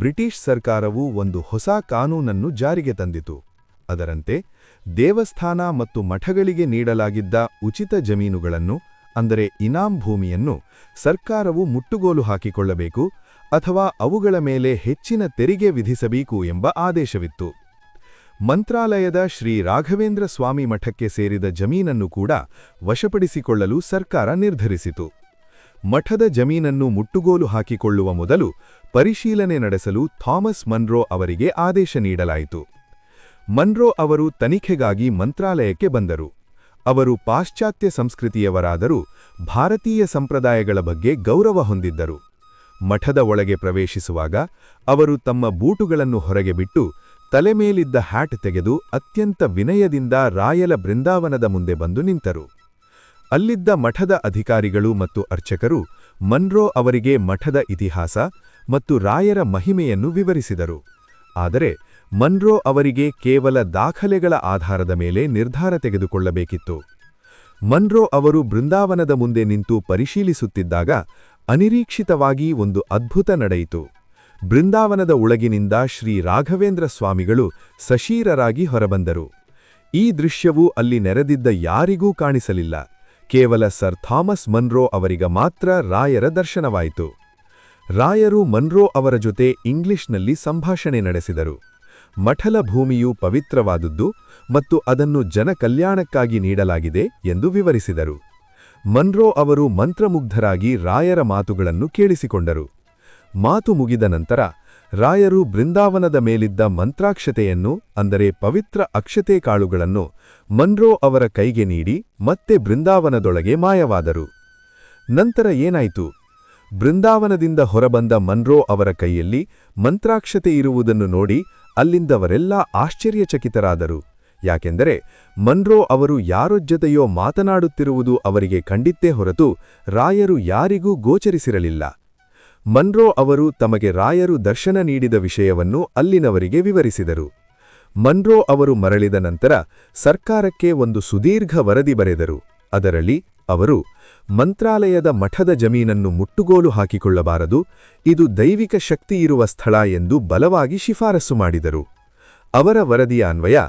ಬ್ರಿಟಿಷ್ ಸರ್ಕಾರವು ಒಂದು ಹೊಸ ಕಾನೂನನ್ನು ಜಾರಿಗೆ ತಂದಿತು. ಅದರಂತೆ, ದೇವಸ್ಥಾನ ಮತ್ತು ಮಠಗಳಿಗೆ ನೀಡಲಾಗಿದ್ದ ಉಚಿತ ಜಮೀನುಗಳನ್ನು, ಅಂದರೆ ಇನಾಂ ಭೂಮಿಯನ್ನು, ಸರ್ಕಾರವು ಮುಟ್ಟುಗೋಲು ಹಾಕಿಕೊಳ್ಳಬೇಕು ಅಥವಾ ಅವುಗಳ ಮೇಲೆ ಹೆಚ್ಚಿನ ತೆರಿಗೆ ವಿಧಿಸಬೇಕು ಎಂಬ ಆದೇಶವಿತ್ತು. ಮಂತ್ರಾಲಯದ ಶ್ರೀ ರಾಘವೇಂದ್ರ ಸ್ವಾಮಿ ಮಠಕ್ಕೆ ಸೇರಿದ ಜಮೀನನ್ನು ಕೂಡ ವಶಪಡಿಸಿಕೊಳ್ಳಲು ಸರ್ಕಾರ ನಿರ್ಧರಿಸಿತು. ಮಠದ ಜಮೀನನ್ನು ಮುಟ್ಟುಗೋಲು ಹಾಕಿಕೊಳ್ಳುವ ಮೊದಲು ಪರಿಶೀಲನೆ ನಡೆಸಲು ಥಾಮಸ್ ಮನ್ರೋ ಅವರಿಗೆ ಆದೇಶ ನೀಡಲಾಯಿತು. ಮನ್ರೋ ಅವರು ತನಿಖೆಗಾಗಿ ಮಂತ್ರಾಲಯಕ್ಕೆ ಬಂದರು. ಅವರು ಪಾಶ್ಚಾತ್ಯ ಸಂಸ್ಕೃತಿಯವರಾದರೂ ಭಾರತೀಯ ಸಂಪ್ರದಾಯಗಳ ಬಗ್ಗೆ ಗೌರವ ಹೊಂದಿದ್ದರು. ಮಠದ ಒಳಗೆ ಪ್ರವೇಶಿಸುವಾಗ ಅವರು ತಮ್ಮ ಬೂಟುಗಳನ್ನು ಹೊರಗೆ ಬಿಟ್ಟು ತಲೆ ಮೇಲಿದ್ದ ಹ್ಯಾಟ್ ತೆಗೆದು ಅತ್ಯಂತ ವಿನಯದಿಂದ ರಾಯಲ ಬೃಂದಾವನದ ಮುಂದೆ ಬಂದು ನಿಂತರು. ಅಲ್ಲಿದ್ದ ಮಠದ ಅಧಿಕಾರಿಗಳು ಮತ್ತು ಅರ್ಚಕರು ಮನ್ರೋ ಅವರಿಗೆ ಮಠದ ಇತಿಹಾಸ ಮತ್ತು ರಾಯರ ಮಹಿಮೆಯನ್ನು ವಿವರಿಸಿದರು. ಆದರೆ ಮನ್ರೋ ಅವರಿಗೆ ಕೇವಲ ದಾಖಲೆಗಳ ಆಧಾರದ ಮೇಲೆ ನಿರ್ಧಾರ ತೆಗೆದುಕೊಳ್ಳಬೇಕಿತ್ತು. ಮನ್ರೋ ಅವರು ಬೃಂದಾವನದ ಮುಂದೆ ನಿಂತು ಪರಿಶೀಲಿಸುತ್ತಿದ್ದಾಗ ಅನಿರೀಕ್ಷಿತವಾಗಿ ಒಂದು ಅದ್ಭುತ ನಡೆಯಿತು. ಬೃಂದಾವನದ ಒಳಗಿನಿಂದ ಶ್ರೀ ರಾಘವೇಂದ್ರ ಸ್ವಾಮಿಗಳು ಸಶೀರರಾಗಿ ಹೊರಬಂದರು. ಈ ದೃಶ್ಯವು ಅಲ್ಲಿ ನೆರೆದಿದ್ದ ಯಾರಿಗೂ ಕಾಣಿಸಲಿಲ್ಲ. ಕೇವಲ ಸರ್ ಥಾಮಸ್ ಮನ್ರೋ ಅವರಿಗ ಮಾತ್ರ ರಾಯರ ದರ್ಶನವಾಯಿತು. ರಾಯರು ಮನ್ರೋ ಅವರ ಜೊತೆ ಇಂಗ್ಲಿಷ್ನಲ್ಲಿ ಸಂಭಾಷಣೆ ನಡೆಸಿದರು. ಮಠಲ ಭೂಮಿಯು ಪವಿತ್ರವಾದುದ್ದು ಮತ್ತು ಅದನ್ನು ಜನಕಲ್ಯಾಣಕ್ಕಾಗಿ ನೀಡಲಾಗಿದೆ ಎಂದು ವಿವರಿಸಿದರು. ಮನ್ರೋ ಅವರು ಮಂತ್ರಮುಗ್ಧರಾಗಿ ರಾಯರ ಮಾತುಗಳನ್ನು ಕೇಳಿಸಿಕೊಂಡರು. ಮಾತು ಮುಗಿದ ನಂತರ ರಾಯರು ಬೃಂದಾವನದ ಮೇಲಿದ್ದ ಮಂತ್ರಾಕ್ಷತೆಯನ್ನು, ಅಂದರೆ ಪವಿತ್ರ ಅಕ್ಷತೆ ಕಾಳುಗಳನ್ನು, ಮನ್ರೋ ಅವರ ಕೈಗೆ ನೀಡಿ ಮತ್ತೆ ಬೃಂದಾವನದೊಳಗೆ ಮಾಯವಾದರು. ನಂತರ ಏನಾಯಿತು? ಬೃಂದಾವನದಿಂದ ಹೊರಬಂದ ಮನ್ರೋ ಅವರ ಕೈಯಲ್ಲಿ ಮಂತ್ರಾಕ್ಷತೆ ಇರುವುದನ್ನು ನೋಡಿ ಅಲ್ಲಿಂದವರೆಲ್ಲ ಆಶ್ಚರ್ಯಚಕಿತರಾದರು. ಯಾಕೆಂದರೆ ಮನ್ರೋ ಅವರು ಯಾರೊಜ್ಜತೆಯೋ ಮಾತನಾಡುತ್ತಿರುವುದು ಅವರಿಗೆ ಕಂಡಿತ್ತೇ ಹೊರತು ರಾಯರು ಯಾರಿಗೂ ಗೋಚರಿಸಿರಲಿಲ್ಲ. ಮನ್ರೋ ಅವರು ತಮಗೆ ರಾಯರು ದರ್ಶನ ನೀಡಿದ ವಿಷಯವನ್ನು ಅಲ್ಲಿನವರಿಗೆ ವಿವರಿಸಿದರು. ಮನ್ರೋ ಅವರು ಮರಳಿದ ನಂತರ ಸರ್ಕಾರಕ್ಕೆ ಒಂದು ಸುದೀರ್ಘ ವರದಿ ಬರೆದರು. ಅದರಲ್ಲಿ ಅವರು, ಮಂತ್ರಾಲಯದ ಮಠದ ಜಮೀನನ್ನು ಮುಟ್ಟುಗೋಲು ಹಾಕಿಕೊಳ್ಳಬಾರದು, ಇದು ದೈವಿಕ ಶಕ್ತಿಯಿರುವ ಸ್ಥಳ ಎಂದು ಬಲವಾಗಿ ಶಿಫಾರಸು ಮಾಡಿದರು. ಅವರ ವರದಿಯ ಅನ್ವಯ,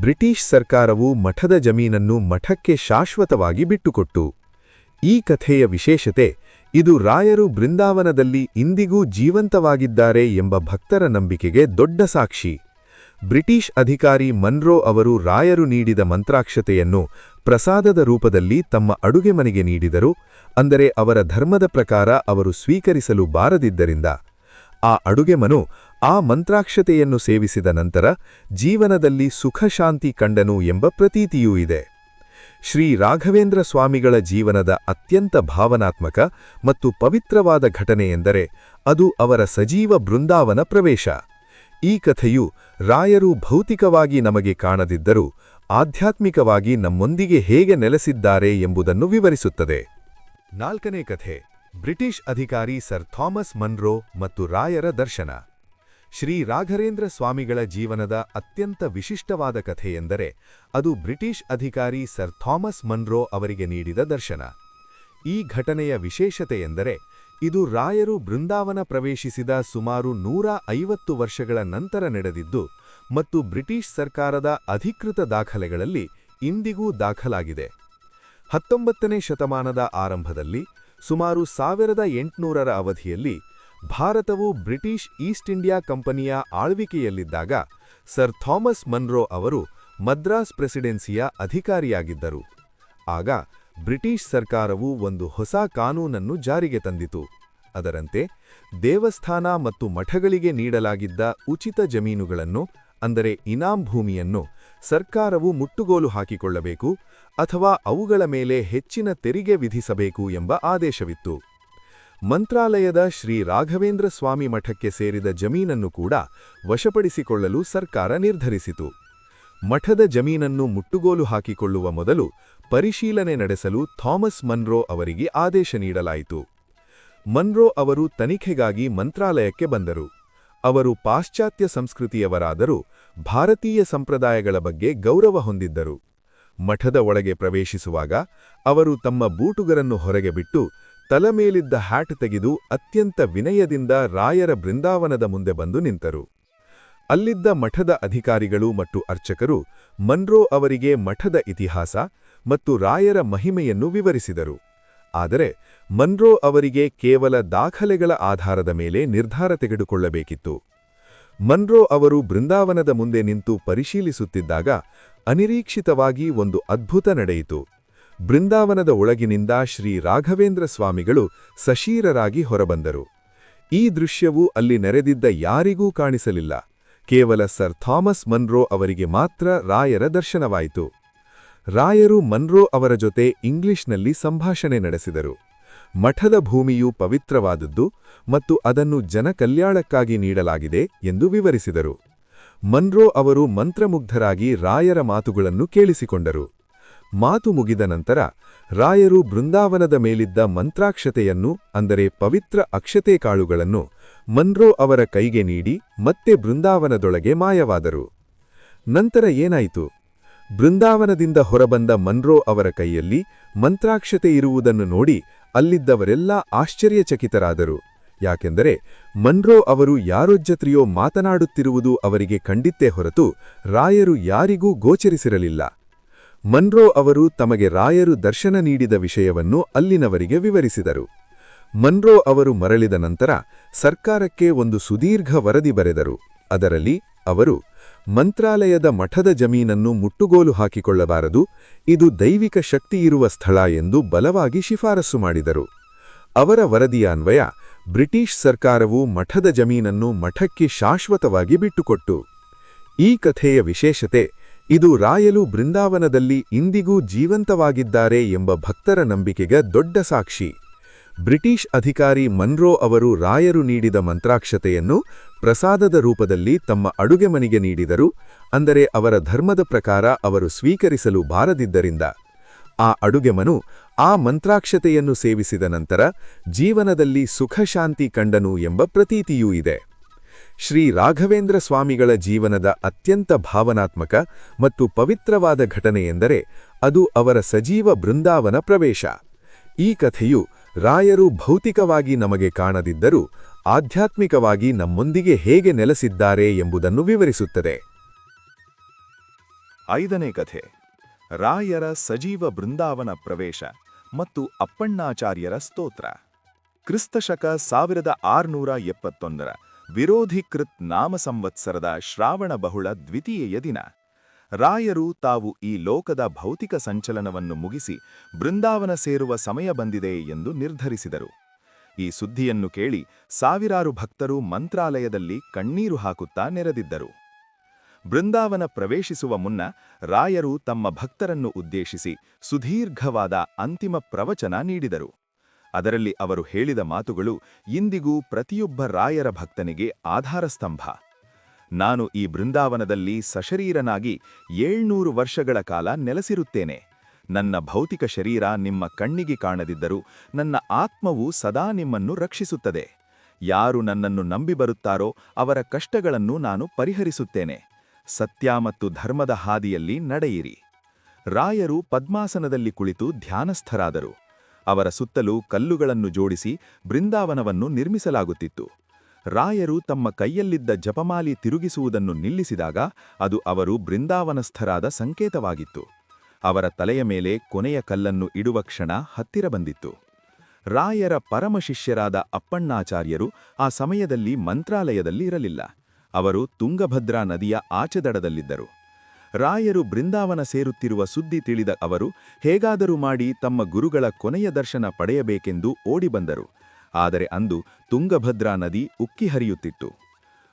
ಬ್ರಿಟಿಷ್ ಸರ್ಕಾರವು ಮಠದ ಜಮೀನನ್ನು ಮಠಕ್ಕೆ ಶಾಶ್ವತವಾಗಿ ಬಿಟ್ಟುಕೊಟ್ಟು. ಈ ಕಥೆಯ ವಿಶೇಷತೆ ಇದು ರಾಯರು ಬೃಂದಾವನದಲ್ಲಿ ಇಂದಿಗೂ ಜೀವಂತವಾಗಿದ್ದಾರೆ ಎಂಬ ಭಕ್ತರ ನಂಬಿಕೆಗೆ ದೊಡ್ಡ ಸಾಕ್ಷಿ. ಬ್ರಿಟಿಷ್ ಅಧಿಕಾರಿ ಮನ್ರೋ ಅವರು ರಾಯರು ನೀಡಿದ ಮಂತ್ರಾಕ್ಷತೆಯನ್ನು ಪ್ರಸಾದದ ರೂಪದಲ್ಲಿ ತಮ್ಮ ಅಡುಗೆ ಮನೆಗೆ ನೀಡಿದರು, ಅಂದರೆ ಅವರ ಧರ್ಮದ ಪ್ರಕಾರ ಅವರು ಸ್ವೀಕರಿಸಲು ಬಾರದಿದ್ದರಿಂದ. ಆ ಅಡುಗೆಮನು ಆ ಮಂತ್ರಾಕ್ಷತೆಯನ್ನು ಸೇವಿಸಿದ ನಂತರ ಜೀವನದಲ್ಲಿ ಸುಖಶಾಂತಿ ಕಂಡನು ಎಂಬ ಪ್ರತೀತಿಯೂ ಇದೆ. ಶ್ರೀ ರಾಘವೇಂದ್ರ ಸ್ವಾಮಿಗಳ ಜೀವನದ ಅತ್ಯಂತ ಭಾವನಾತ್ಮಕ ಮತ್ತು ಪವಿತ್ರವಾದ ಘಟನೆಯೆಂದರೆ ಅದು ಅವರ ಸಜೀವ ಬೃಂದಾವನ ಪ್ರವೇಶ. ಈ ಕಥೆಯು ರಾಯರು ಭೌತಿಕವಾಗಿ ನಮಗೆ ಕಾಣದಿದ್ದರೂ ಆಧ್ಯಾತ್ಮಿಕವಾಗಿ ನಮ್ಮೊಂದಿಗೆ ಹೇಗೆ ನೆಲೆಸಿದ್ದಾರೆ ಎಂಬುದನ್ನು ವಿವರಿಸುತ್ತದೆ. ನಾಲ್ಕನೇ ಕಥೆ. ಬ್ರಿಟಿಷ್ ಅಧಿಕಾರಿ ಸರ್ ಥಾಮಸ್ ಮನ್ರೋ ಮತ್ತು ರಾಯರ ದರ್ಶನ. ಶ್ರೀ ರಾಘರೇಂದ್ರ ಸ್ವಾಮಿಗಳ ಜೀವನದ ಅತ್ಯಂತ ವಿಶಿಷ್ಟವಾದ ಕಥೆಯೆಂದರೆ ಅದು ಬ್ರಿಟಿಷ್ ಅಧಿಕಾರಿ ಸರ್ ಥಾಮಸ್ ಮನ್ರೋ ಅವರಿಗೆ ನೀಡಿದ ದರ್ಶನ. ಈ ಘಟನೆಯ ವಿಶೇಷತೆಯೆಂದರೆ ಇದು ರಾಯರು ಬೃಂದಾವನ ಪ್ರವೇಶಿಸಿದ ಸುಮಾರು ನೂರ ಐವತ್ತು ವರ್ಷಗಳ ನಂತರ ನಡೆದಿದ್ದು ಮತ್ತು ಬ್ರಿಟಿಷ್ ಸರ್ಕಾರದ ಅಧಿಕೃತ ದಾಖಲೆಗಳಲ್ಲಿ ಇಂದಿಗೂ ದಾಖಲಾಗಿದೆ. ಹತ್ತೊಂಬತ್ತನೇ ಶತಮಾನದ ಆರಂಭದಲ್ಲಿ ಸುಮಾರು ಸಾವಿರದ ಎಂಟುನೂರರ ಅವಧಿಯಲ್ಲಿ ಭಾರತವು ಬ್ರಿಟಿಷ್ ಈಸ್ಟ್ ಇಂಡಿಯಾ ಕಂಪನಿಯ ಆಳ್ವಿಕೆಯಲ್ಲಿದ್ದಾಗ ಸರ್ ಥಾಮಸ್ ಮನ್ರೋ ಅವರು ಮದ್ರಾಸ್ ಪ್ರೆಸಿಡೆನ್ಸಿಯ ಅಧಿಕಾರಿಯಾಗಿದ್ದರು. ಆಗ ಬ್ರಿಟಿಷ್ ಸರ್ಕಾರವು ಒಂದು ಹೊಸ ಕಾನೂನನ್ನು ಜಾರಿಗೆ ತಂದಿತು. ಅದರಂತೆ ದೇವಸ್ಥಾನ ಮತ್ತು ಮಠಗಳಿಗೆ ನೀಡಲಾಗಿದ್ದ ಉಚಿತ ಜಮೀನುಗಳನ್ನು, ಅಂದರೆ ಇನಾಂ ಭೂಮಿಯನ್ನು, ಸರ್ಕಾರವು ಮುಟ್ಟುಗೋಲು ಹಾಕಿಕೊಳ್ಳಬೇಕು ಅಥವಾ ಅವುಗಳ ಮೇಲೆ ಹೆಚ್ಚಿನ ತೆರಿಗೆ ವಿಧಿಸಬೇಕು ಎಂಬ ಆದೇಶವಿತ್ತು. ಮಂತ್ರಾಲಯದ ಶ್ರೀ ರಾಘವೇಂದ್ರ ಸ್ವಾಮಿ ಮಠಕ್ಕೆ ಸೇರಿದ ಜಮೀನನ್ನು ಕೂಡ ವಶಪಡಿಸಿಕೊಳ್ಳಲು ಸರ್ಕಾರ ನಿರ್ಧರಿಸಿತು. ಮಠದ ಜಮೀನನ್ನು ಮುಟ್ಟುಗೋಲು ಹಾಕಿಕೊಳ್ಳುವ ಮೊದಲು ಪರಿಶೀಲನೆ ನಡೆಸಲು ಥಾಮಸ್ ಮನ್ರೋ ಅವರಿಗೆ ಆದೇಶ ನೀಡಲಾಯಿತು. ಮನ್ರೋ ಅವರು ತನಿಖೆಗಾಗಿ ಮಂತ್ರಾಲಯಕ್ಕೆ ಬಂದರು. ಅವರು ಪಾಶ್ಚಾತ್ಯ ಸಂಸ್ಕೃತಿಯವರಾದರೂ ಭಾರತೀಯ ಸಂಪ್ರದಾಯಗಳ ಬಗ್ಗೆ ಗೌರವ ಹೊಂದಿದ್ದರು. ಮಠದ ಒಳಗೆ ಪ್ರವೇಶಿಸುವಾಗ ಅವರು ತಮ್ಮ ಬೂಟುಗರನ್ನು ಹೊರಗೆ ಬಿಟ್ಟು ತಲಮೇಲಿದ್ದ ಹ್ಯಾಟ್ ತೆಗೆದು ಅತ್ಯಂತ ವಿನಯದಿಂದ ರಾಯರ ಬೃಂದಾವನದ ಮುಂದೆ ಬಂದು ನಿಂತರು. ಅಲ್ಲಿದ್ದ ಮಠದ ಅಧಿಕಾರಿಗಳು ಮತ್ತು ಅರ್ಚಕರು ಮನ್ರೋ ಅವರಿಗೆ ಮಠದ ಇತಿಹಾಸ ಮತ್ತು ರಾಯರ ಮಹಿಮೆಯನ್ನು ವಿವರಿಸಿದರು. ಆದರೆ ಮನ್ರೋ ಅವರಿಗೆ ಕೇವಲ ದಾಖಲೆಗಳ ಆಧಾರದ ಮೇಲೆ ನಿರ್ಧಾರ ತೆಗೆದುಕೊಳ್ಳಬೇಕಿತ್ತು. ಮನ್ರೋ ಅವರು ಬೃಂದಾವನದ ಮುಂದೆ ನಿಂತು ಪರಿಶೀಲಿಸುತ್ತಿದ್ದಾಗ ಅನಿರೀಕ್ಷಿತವಾಗಿ ಒಂದು ಅದ್ಭುತ ನಡೆಯಿತು. ಬೃಂದಾವನದ ಒಳಗಿನಿಂದ ಶ್ರೀ ರಾಘವೇಂದ್ರ ಸ್ವಾಮಿಗಳು ಸಶೀರರಾಗಿ ಹೊರಬಂದರು. ಈ ದೃಶ್ಯವು ಅಲ್ಲಿ ನೆರೆದಿದ್ದ ಯಾರಿಗೂ ಕಾಣಿಸಲಿಲ್ಲ. ಕೇವಲ ಸರ್ ಥಾಮಸ್ ಮನ್ರೋ ಅವರಿಗೆ ಮಾತ್ರ ರಾಯರ ದರ್ಶನವಾಯಿತು. ರಾಯರು ಮನ್ರೋ ಅವರ ಜೊತೆ ಇಂಗ್ಲಿಷ್ನಲ್ಲಿ ಸಂಭಾಷಣೆ ನಡೆಸಿದರು. ಮಠದ ಭೂಮಿಯು ಪವಿತ್ರವಾದದ್ದು ಮತ್ತು ಅದನ್ನು ಜನಕಲ್ಯಾಣಕ್ಕಾಗಿ ನೀಡಲಾಗಿದೆ ಎಂದು ವಿವರಿಸಿದರು. ಮನ್ರೋ ಅವರು ಮಂತ್ರಮುಗ್ಧರಾಗಿ ರಾಯರ ಮಾತುಗಳನ್ನು ಕೇಳಿಸಿಕೊಂಡರು. ಮಾತು ಮುಗಿದ ನಂತರ ರಾಯರು ಬೃಂದಾವನದ ಮೇಲಿದ್ದ ಮಂತ್ರಾಕ್ಷತೆಯನ್ನು, ಅಂದರೆ ಪವಿತ್ರ ಅಕ್ಷತೆ ಕಾಳುಗಳನ್ನು, ಮನ್ರೋ ಅವರ ಕೈಗೆ ನೀಡಿ ಮತ್ತೆ ಬೃಂದಾವನದೊಳಗೆ ಮಾಯವಾದರು. ನಂತರ ಏನಾಯಿತು? ಬೃಂದಾವನದಿಂದ ಹೊರಬಂದ ಮನ್ರೋ ಅವರ ಕೈಯಲ್ಲಿ ಮಂತ್ರಾಕ್ಷತೆ ಇರುವುದನ್ನು ನೋಡಿ ಅಲ್ಲಿದ್ದವರೆಲ್ಲ ಆಶ್ಚರ್ಯಚಕಿತರಾದರು. ಯಾಕೆಂದರೆ ಮನ್ರೋ ಅವರು ಯಾರೊಜ್ಜತ್ರಿಯೋ ಮಾತನಾಡುತ್ತಿರುವುದು ಅವರಿಗೆ ಕಂಡಿತ್ತೇ ಹೊರತು ರಾಯರು ಯಾರಿಗೂ ಗೋಚರಿಸಿರಲಿಲ್ಲ. ಮನ್ರೋ ಅವರು ತಮಗೆ ರಾಯರು ದರ್ಶನ ನೀಡಿದ ವಿಷಯವನ್ನು ಅಲ್ಲಿನವರಿಗೆ ವಿವರಿಸಿದರು. ಮನ್ರೋ ಅವರು ಮರಳಿದ ನಂತರ ಸರ್ಕಾರಕ್ಕೆ ಒಂದು ಸುದೀರ್ಘ ವರದಿ ಬರೆದರು. ಅದರಲ್ಲಿ ಅವರು, ಮಂತ್ರಾಲಯದ ಮಠದ ಜಮೀನನ್ನು ಮುಟ್ಟುಗೋಲು ಹಾಕಿಕೊಳ್ಳಬಾರದು, ಇದು ದೈವಿಕ ಶಕ್ತಿಯಿರುವ ಸ್ಥಳ ಎಂದು ಬಲವಾಗಿ ಶಿಫಾರಸು ಮಾಡಿದರು. ಅವರ ವರದಿಯ ಅನ್ವಯ ಬ್ರಿಟಿಷ್ ಸರ್ಕಾರವು ಮಠದ ಜಮೀನನ್ನು ಮಠಕ್ಕೆ ಶಾಶ್ವತವಾಗಿ ಬಿಟ್ಟುಕೊಟ್ಟು. ಈ ಕಥೆಯ ವಿಶೇಷತೆ ಇದು ರಾಯಲು ಬೃಂದಾವನದಲ್ಲಿ ಇಂದಿಗೂ ಜೀವಂತವಾಗಿದ್ದಾರೆ ಎಂಬ ಭಕ್ತರ ನಂಬಿಕೆಗೆ ದೊಡ್ಡ ಸಾಕ್ಷಿ. ಬ್ರಿಟಿಷ್ ಅಧಿಕಾರಿ ಮನ್ರೋ ಅವರು ರಾಯರು ನೀಡಿದ ಮಂತ್ರಾಕ್ಷತೆಯನ್ನು ಪ್ರಸಾದದ ರೂಪದಲ್ಲಿ ತಮ್ಮ ಅಡುಗೆ ಮನೆಗೆ ನೀಡಿದರು, ಅಂದರೆ ಅವರ ಧರ್ಮದ ಪ್ರಕಾರ ಅವರು ಸ್ವೀಕರಿಸಲು ಬಾರದಿದ್ದರಿಂದ. ಆ ಅಡುಗೆಮನು ಆ ಮಂತ್ರಾಕ್ಷತೆಯನ್ನು ಸೇವಿಸಿದ ನಂತರ ಜೀವನದಲ್ಲಿ ಸುಖಶಾಂತಿ ಕಂಡನು ಎಂಬ ಪ್ರತೀತಿಯೂ ಇದೆ. ಶ್ರೀ ರಾಘವೇಂದ್ರ ಸ್ವಾಮಿಗಳ ಜೀವನದ ಅತ್ಯಂತ ಭಾವನಾತ್ಮಕ ಮತ್ತು ಪವಿತ್ರವಾದ ಘಟನೆಯೆಂದರೆ ಅದು ಅವರ ಸಜೀವ ಬೃಂದಾವನ ಪ್ರವೇಶ. ಈ ಕಥೆಯು ರಾಯರು ಭೌತಿಕವಾಗಿ ನಮಗೆ ಕಾಣದಿದ್ದರೂ ಆಧ್ಯಾತ್ಮಿಕವಾಗಿ ನಮ್ಮೊಂದಿಗೆ ಹೇಗೆ ನೆಲೆಸಿದ್ದಾರೆ ಎಂಬುದನ್ನು ವಿವರಿಸುತ್ತದೆ. ಐದನೇ ಕಥೆ. ರಾಯರ ಸಜೀವ ಬೃಂದಾವನ ಪ್ರವೇಶ ಮತ್ತು ಅಪ್ಪಣ್ಣಾಚಾರ್ಯರ ಸ್ತೋತ್ರ. ಕ್ರಿಸ್ತಶಕ ಸಾವಿರದ ಆರುನೂರ ಎಪ್ಪತ್ತೊಂದರ ವಿರೋಧಿಕೃತ್ ನಾಮ ಸಂವತ್ಸರದ ಶ್ರಾವಣ ಬಹುಳ ದ್ವಿತೀಯ ದಿನ. ರಾಯರು ತಾವು ಈ ಲೋಕದ ಭೌತಿಕ ಸಂಚಲನವನ್ನು ಮುಗಿಸಿ ಬೃಂದಾವನ ಸೇರುವ ಸಮಯ ಬಂದಿದೆ ಎಂದು ನಿರ್ಧರಿಸಿದರು. ಈ ಸುದ್ದಿಯನ್ನು ಕೇಳಿ ಸಾವಿರಾರು ಭಕ್ತರು ಮಂತ್ರಾಲಯದಲ್ಲಿ ಕಣ್ಣೀರು ಹಾಕುತ್ತಾ ನೆರೆದಿದ್ದರು. ಬೃಂದಾವನ ಪ್ರವೇಶಿಸುವ ಮುನ್ನ ರಾಯರು ತಮ್ಮ ಭಕ್ತರನ್ನು ಉದ್ದೇಶಿಸಿ ಸುದೀರ್ಘವಾದ ಅಂತಿಮ ಪ್ರವಚನ ನೀಡಿದರು. ಅದರಲ್ಲಿ ಅವರು ಹೇಳಿದ ಮಾತುಗಳು ಇಂದಿಗೂ ಪ್ರತಿಯೊಬ್ಬ ರಾಯರ ಭಕ್ತನಿಗೆ ಆಧಾರಸ್ತಂಭ. ನಾನು ಈ ಬೃಂದಾವನದಲ್ಲಿ ಸಶರೀರನಾಗಿ ಏಳ್ನೂರು ವರ್ಷಗಳ ಕಾಲ ನೆಲೆಸಿರುತ್ತೇನೆ. ನನ್ನ ಭೌತಿಕ ಶರೀರ ನಿಮ್ಮ ಕಣ್ಣಿಗೆ ಕಾಣದಿದ್ದರೂ ನನ್ನ ಆತ್ಮವು ಸದಾ ನಿಮ್ಮನ್ನು ರಕ್ಷಿಸುತ್ತದೆ. ಯಾರು ನನ್ನನ್ನು ನಂಬಿ ಬರುತ್ತಾರೋ ಅವರ ಕಷ್ಟಗಳನ್ನು ನಾನು ಪರಿಹರಿಸುತ್ತೇನೆ. ಸತ್ಯ ಮತ್ತು ಧರ್ಮದ ಹಾದಿಯಲ್ಲಿ ನಡೆಯಿರಿ. ರಾಯರು ಪದ್ಮಾಸನದಲ್ಲಿ ಕುಳಿತು ಧ್ಯಾನಸ್ಥರಾದರು. ಅವರ ಸುತ್ತಲೂ ಕಲ್ಲುಗಳನ್ನು ಜೋಡಿಸಿ ಬೃಂದಾವನವನ್ನು ನಿರ್ಮಿಸಲಾಗುತ್ತಿತ್ತು. ರಾಯರು ತಮ್ಮ ಕೈಯಲ್ಲಿದ್ದ ಜಪಮಾಲಿ ತಿರುಗಿಸುವುದನ್ನು ನಿಲ್ಲಿಸಿದಾಗ ಅದು ಅವರು ಬೃಂದಾವನಸ್ಥರಾದ ಸಂಕೇತವಾಗಿತ್ತು. ಅವರ ತಲೆಯ ಮೇಲೆ ಕೊನೆಯ ಕಲ್ಲನ್ನು ಇಡುವ ಕ್ಷಣ ಹತ್ತಿರ ಬಂದಿತ್ತು. ರಾಯರ ಪರಮಶಿಷ್ಯರಾದ ಅಪ್ಪಣ್ಣಾಚಾರ್ಯರು ಆ ಸಮಯದಲ್ಲಿ ಮಂತ್ರಾಲಯದಲ್ಲಿ ಇರಲಿಲ್ಲ. ಅವರು ತುಂಗಭದ್ರಾ ನದಿಯ ಆಚೆದಡದಲ್ಲಿದ್ದರು. ರಾಯರು ಬೃಂದಾವನ ಸೇರುತ್ತಿರುವ ಸುದ್ದಿ ತಿಳಿದ ಅವರು, ಹೇಗಾದರೂ ಮಾಡಿ ತಮ್ಮ ಗುರುಗಳ ಕೊನೆಯ ದರ್ಶನ ಪಡೆಯಬೇಕೆಂದು ಓಡಿಬಂದರು. ಆದರೆ ಅಂದು ತುಂಗಭದ್ರಾ ನದಿ ಉಕ್ಕಿ ಹರಿಯುತ್ತಿತ್ತು.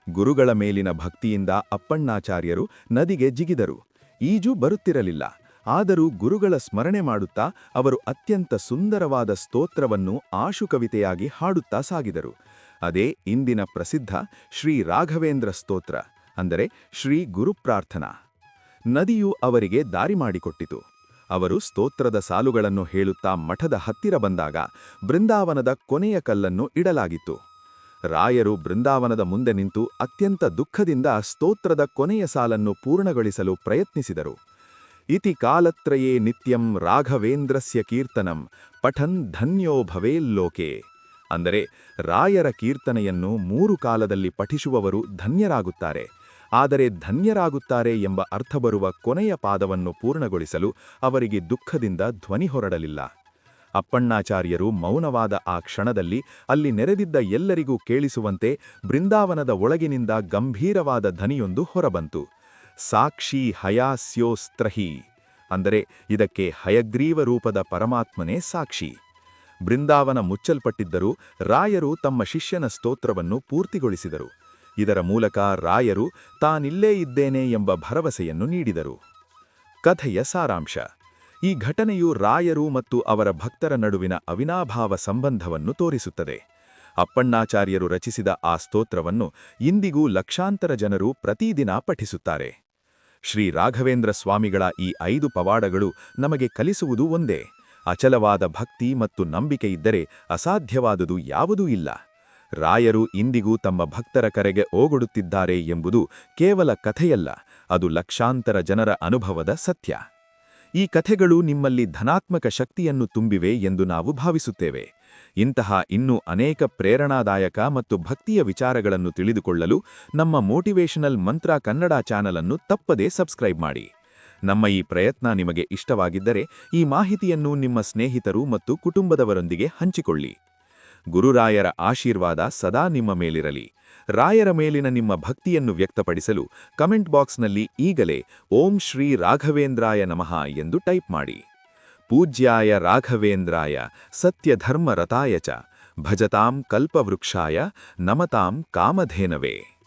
ಗುರುಗಳ ಮೇಲಿನ ಭಕ್ತಿಯಿಂದ ಅಪ್ಪಣ್ಣಾಚಾರ್ಯರು ನದಿಗೆ ಜಿಗಿದರು. ಈಜು ಬರುತ್ತಿರಲಿಲ್ಲ. ಆದರೂ ಗುರುಗಳ ಸ್ಮರಣೆ ಮಾಡುತ್ತಾ ಅವರು ಅತ್ಯಂತ ಸುಂದರವಾದ ಸ್ತೋತ್ರವನ್ನು ಆಶುಕವಿತೆಯಾಗಿ ಹಾಡುತ್ತಾ ಸಾಗಿದರು. ಅದೇ ಇಂದಿನ ಪ್ರಸಿದ್ಧ ಶ್ರೀ ರಾಘವೇಂದ್ರ ಸ್ತೋತ್ರ, ಅಂದರೆ ಶ್ರೀ ಗುರುಪ್ರಾರ್ಥನಾ ನದಿಯು ಅವರಿಗೆ ದಾರಿ ಮಾಡಿಕೊಟ್ಟಿತು. ಅವರು ಸ್ತೋತ್ರದ ಸಾಲುಗಳನ್ನು ಹೇಳುತ್ತಾ ಮಠದ ಹತ್ತಿರ ಬಂದಾಗ ಬೃಂದಾವನದ ಕೊನೆಯ ಕಲ್ಲನ್ನು ಇಡಲಾಗಿತ್ತು. ರಾಯರು ಬೃಂದಾವನದ ಮುಂದೆ ನಿಂತು ಅತ್ಯಂತ ದುಃಖದಿಂದ ಸ್ತೋತ್ರದ ಕೊನೆಯ ಸಾಲನ್ನು ಪೂರ್ಣಗೊಳಿಸಲು ಪ್ರಯತ್ನಿಸಿದರು. ಇತಿ ಕಾಲತ್ರಯೇ ನಿತ್ಯಂ ರಾಘವೇಂದ್ರಸ್ಯ ಕೀರ್ತನಂ ಪಠನ್ ಧನ್ಯೋ ಭವೇಲ್ಲೋಕೆ ಅಂದರೆ ರಾಯರ ಕೀರ್ತನೆಯನ್ನು ಮೂರು ಕಾಲದಲ್ಲಿ ಪಠಿಸುವವರು ಧನ್ಯರಾಗುತ್ತಾರೆ. ಆದರೆ ಧನ್ಯರಾಗುತ್ತಾರೆ ಎಂಬ ಅರ್ಥ ಬರುವ ಕೊನೆಯ ಪಾದವನ್ನು ಪೂರ್ಣಗೊಳಿಸಲು ಅವರಿಗೆ ದುಃಖದಿಂದ ಧ್ವನಿ ಹೊರಡಲಿಲ್ಲ. ಅಪ್ಪಣ್ಣಾಚಾರ್ಯರು ಮೌನವಾದ ಆ ಕ್ಷಣದಲ್ಲಿ ಅಲ್ಲಿ ನೆರೆದಿದ್ದ ಎಲ್ಲರಿಗೂ ಕೇಳಿಸುವಂತೆ ಬೃಂದಾವನದ ಒಳಗಿನಿಂದ ಗಂಭೀರವಾದ ಧ್ವನಿಯೊಂದು ಹೊರಬಂತು. ಸಾಕ್ಷಿ ಹಯಾಸ್ಯೋಸ್ತ್ರಹಿ ಅಂದರೆ ಇದಕ್ಕೆ ಹಯಗ್ರೀವ ರೂಪದ ಪರಮಾತ್ಮನೇ ಸಾಕ್ಷಿ. ಬೃಂದಾವನ ಮುಚ್ಚಲ್ಪಟ್ಟಿದ್ದರೂ ರಾಯರು ತಮ್ಮ ಶಿಷ್ಯನ ಸ್ತೋತ್ರವನ್ನು ಪೂರ್ತಿಗೊಳಿಸಿದರು. ಇದರ ಮೂಲಕ ರಾಯರು ತಾನಿಲ್ಲೇ ಇದ್ದೇನೆ ಎಂಬ ಭರವಸೆಯನ್ನು ನೀಡಿದರು. ಕಥೆಯ ಸಾರಾಂಶ. ಈ ಘಟನೆಯು ರಾಯರು ಮತ್ತು ಅವರ ಭಕ್ತರ ನಡುವಿನ ಅವಿನಾಭಾವ ಸಂಬಂಧವನ್ನು ತೋರಿಸುತ್ತದೆ. ಅಪ್ಪಣ್ಣಾಚಾರ್ಯರು ರಚಿಸಿದ ಆ ಸ್ತೋತ್ರವನ್ನು ಇಂದಿಗೂ ಲಕ್ಷಾಂತರ ಜನರು ಪ್ರತಿದಿನ ಪಠಿಸುತ್ತಾರೆ. ಶ್ರೀ ರಾಘವೇಂದ್ರ ಸ್ವಾಮಿಗಳ ಈ ಐದು ಪವಾಡಗಳು ನಮಗೆ ಕಲಿಸುವುದು ಒಂದೇ. ಅಚಲವಾದ ಭಕ್ತಿ ಮತ್ತು ನಂಬಿಕೆಯಿದ್ದರೆ ಅಸಾಧ್ಯವಾದುದು ಯಾವುದೂ ಇಲ್ಲ. ರಾಯರು ಇಂದಿಗೂ ತಮ್ಮ ಭಕ್ತರ ಕರೆಗೆ ಓಗೊಡುತ್ತಿದ್ದಾರೆ ಎಂಬುದು ಕೇವಲ ಕಥೆಯಲ್ಲ, ಅದು ಲಕ್ಷಾಂತರ ಜನರ ಅನುಭವದ ಸತ್ಯ. ಈ ಕಥೆಗಳು ನಿಮ್ಮಲ್ಲಿ ಧನಾತ್ಮಕ ಶಕ್ತಿಯನ್ನು ತುಂಬಿವೆ ಎಂದು ನಾವು ಭಾವಿಸುತ್ತೇವೆ. ಇಂತಹ ಇನ್ನೂ ಅನೇಕ ಪ್ರೇರಣಾದಾಯಕ ಮತ್ತು ಭಕ್ತಿಯ ವಿಚಾರಗಳನ್ನು ತಿಳಿದುಕೊಳ್ಳಲು ನಮ್ಮ ಮೋಟಿವೇಶನಲ್ ಮಂತ್ರ ಕನ್ನಡ ಚಾನಲ್ ಅನ್ನು ತಪ್ಪದೇ ಸಬ್ಸ್ಕ್ರೈಬ್ ಮಾಡಿ. ನಮ್ಮ ಈ ಪ್ರಯತ್ನ ನಿಮಗೆ ಇಷ್ಟವಾಗಿದ್ದರೆ ಈ ಮಾಹಿತಿಯನ್ನು ನಿಮ್ಮ ಸ್ನೇಹಿತರು ಮತ್ತು ಕುಟುಂಬದವರೊಂದಿಗೆ ಹಂಚಿಕೊಳ್ಳಿ. ಗುರುರಾಯರ ಆಶೀರ್ವಾದ ಸದಾ ನಿಮ್ಮ ಮೇಲಿರಲಿ. ರಾಯರ ಮೇಲಿನ ನಿಮ್ಮ ಭಕ್ತಿಯನ್ನು ವ್ಯಕ್ತಪಡಿಸಲು ಕಮೆಂಟ್ ಬಾಕ್ಸ್ನಲ್ಲಿ ಈಗಲೇ ಓಂ ಶ್ರೀ ರಾಘವೇಂದ್ರಾಯ ನಮಃ ಎಂದು ಟೈಪ್ ಮಾಡಿ. ಪೂಜ್ಯಾಯ ರಾಘವೇಂದ್ರಾಯ ಸತ್ಯಧರ್ಮರತಾಯ ಚ ಭಜತಾಂ ಕಲ್ಪವೃಕ್ಷಾಯ ನಮತಾಂ ಕಾಮಧೇನವೇ.